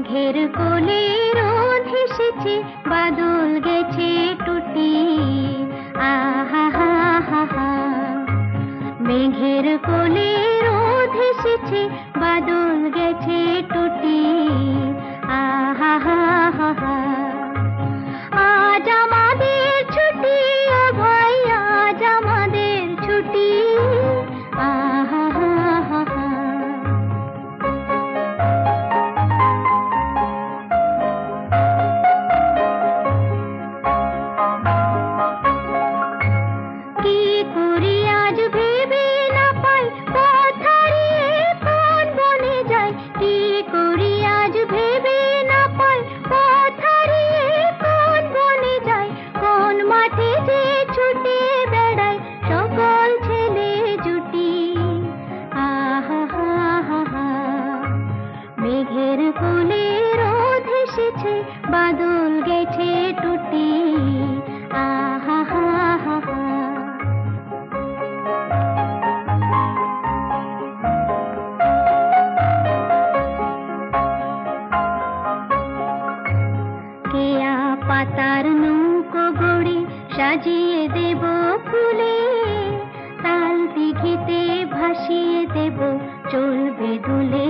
মেঘের কোলে রোদ হেসেছে বাদল গেছে টুটি। আহা, হা হা হা। মেঘের কোলে রোদ হেসেছে বাদল গেছে গেছে, বাদল গেছে টুটি কেয়া পাতার নৌকো গড়ে সাজিয়ে দেব ফুলে। তাল দিঘিতে ভাসিয়ে দেব, চলবে দুলে।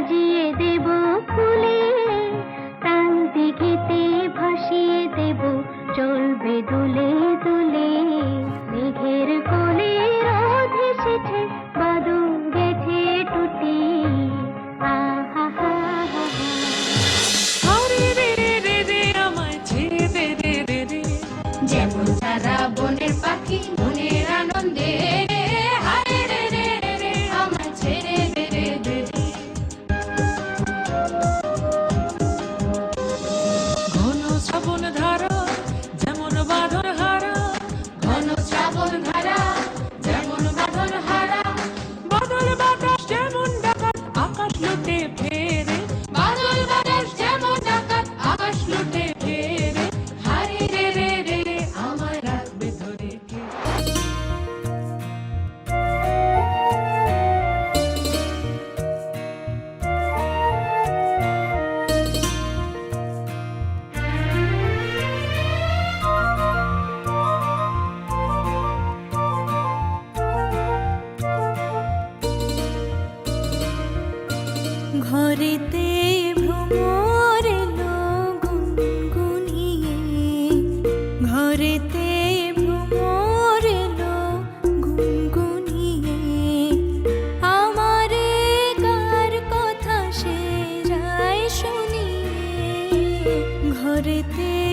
সাজিয়ে দেব ফুলে তান্তি দিঘিতে ভাসিয়ে দেব চলবে দুলে দু ঘরেতে ভ্রমর গুনগুনিয়ে ঘরেতে ভ্রমর গুনগুনিয়ে আমারে কার কথা সে যায় শুনিয়ে ঘরেতে